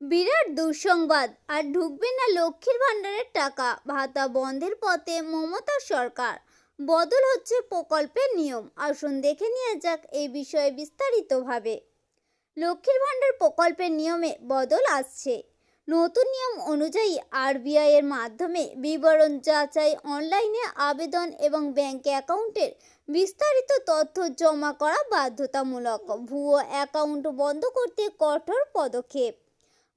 বিরাট দুঃসংবাদ। আর ঢুকবে না লক্ষ্মীর ভাণ্ডারের টাকা। ভাতা বন্ধের পথে মমতা সরকার। বদল হচ্ছে প্রকল্পের নিয়ম। আসুন দেখে নিয়ে যাক এই বিষয়ে বিস্তারিতভাবে। লক্ষ্মীর ভাণ্ডার প্রকল্পের নিয়মে বদল আসছে। নতুন নিয়ম অনুযায়ী আরবিআই এর মাধ্যমে বিবরণ যাচাই, অনলাইনে আবেদন এবং ব্যাংক অ্যাকাউন্টের বিস্তারিত তথ্য জমা করা বাধ্যতামূলক। ভুয়ো অ্যাকাউন্ট বন্ধ করতে কঠোর পদক্ষেপ।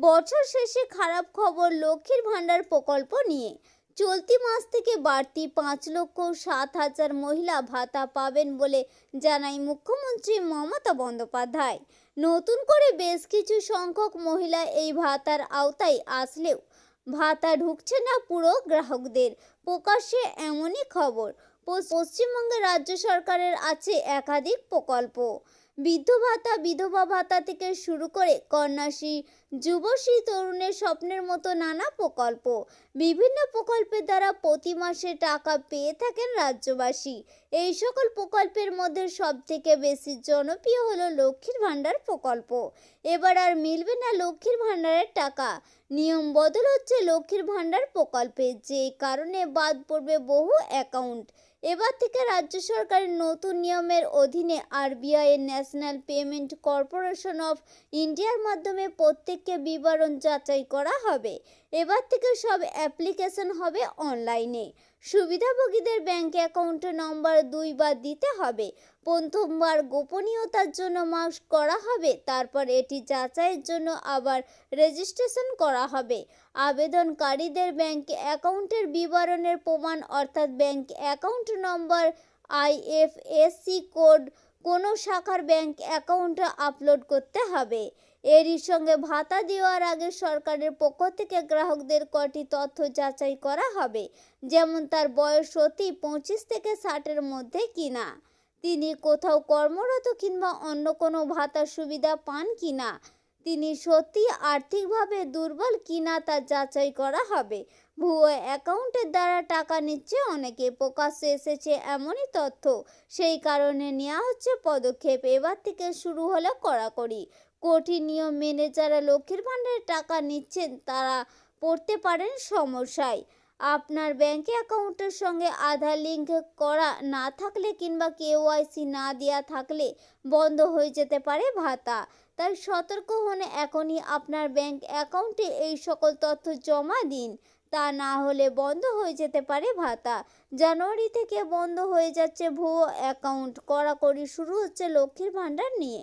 বছর শেষে খারাপ খবর লক্ষ্মীর ভাণ্ডার প্রকল্প নিয়ে। চলতি মাস থেকে বাড়তি পাঁচ লক্ষ সাত হাজার মহিলা ভাতা পাবেন বলে জানায় মুখ্যমন্ত্রী মমতা বন্দ্যোপাধ্যায়। নতুন করে বেশ কিছু সংখ্যক মহিলা এই ভাতার আওতায় আসলেও ভাতা ঢুকছে না পুরো গ্রাহকদের। প্রকাশ্যে এমনই খবর পস- পশ্চিমবঙ্গে রাজ্য সরকারের আছে একাধিক প্রকল্প। বৃদ্ধ ভাতা, বিধবা ভাতা থেকে শুরু করে কন্যাশ্রী, যুবশ্রী, তরুণের স্বপ্নের মতো নানা প্রকল্প। বিভিন্ন প্রকল্পের দ্বারা প্রতি মাসে টাকা পেয়ে থাকেন রাজ্যবাসী। এই সকল প্রকল্পের মধ্যে সব থেকে বেশি জনপ্রিয় হলো লক্ষ্মীর ভাণ্ডার প্রকল্প। এবার আর মিলবে না লক্ষ্মীর ভাণ্ডারের টাকা। নিয়ম বদল হচ্ছে লক্ষ্মীর ভাণ্ডার প্রকল্পে, যে কারণে বাদ পড়বে বহু অ্যাকাউন্ট। এবার থেকে রাজ্য সরকারের নতুন নিয়মের অধীনে আরবিআই এর ন্যাশনাল পেমেন্ট কর্পোরেশন অফ ইন্ডিয়ার মাধ্যমে প্রত্যেককে বিবরণ যাচাই করা হবে। এবার থেকে সব অ্যাপ্লিকেশন হবে অনলাইনে। সুবিধাভোগীদের ব্যাংক অ্যাকাউন্ট নম্বর দুইবার দিতে হবে। প্রথমবার গোপনীয়তার জন্য মাস্ক করা হবে, তারপর এটি যাচাইয়ের জন্য আবার রেজিস্ট্রেশন করা হবে। আবেদনকারীদের ব্যাংক অ্যাকাউন্টের বিবরণের প্রমাণ অর্থাৎ bank account number IFSC code কোনো শাখার ব্যাংক অ্যাকাউন্ট আপলোড করতে হবে। এরই সঙ্গে ভাতা দেওয়ার আগে সরকারের পক্ষ থেকে গ্রাহকদের কটি তথ্য যাচাই করা হবে, যেমন তার বয়স অতি পঁচিশ থেকে ষাটের মধ্যে কিনা, তিনি কোথাও কর্মরত কিংবা অন্য কোনো ভাতা সুবিধা পান কিনা তিনি সত্যি আর্থিকভাবে দুর্বল কিনা তা যাচাই করা হবে। ভুয়ো অ্যাকাউন্টের দ্বারা টাকা নিচ্ছে অনেকে, প্রকাশ্যে এসেছে এমনই তথ্য। সেই কারণে নেওয়া হচ্ছে পদক্ষেপ। এবার থেকে শুরু হলো কড়াকড়ি। কঠিন নিয়ম মেনে যারা লক্ষ্মীর ভাণ্ডারের টাকা নিচ্ছেন, তারা পড়তে পারেন সমস্যায়। আপনার ব্যাংক অ্যাকাউন্টের সঙ্গে আধার লিঙ্ক করা না থাকলে কিংবা কেওয়াইসি না দেওয়া থাকলে বন্ধ হয়ে যেতে পারে ভাতা। তাই সতর্ক হন এখনই আপনার ব্যাঙ্ক অ্যাকাউন্টে এই সকল তথ্য জমা দিন। তা না হলে বন্ধ হয়ে যেতে পারে ভাতা। জানুয়ারি থেকে বন্ধ হয়ে যাচ্ছে ভুয়ো অ্যাকাউন্ট কড়াকড়ি শুরু হচ্ছে লক্ষ্মীর ভাণ্ডার নিয়ে।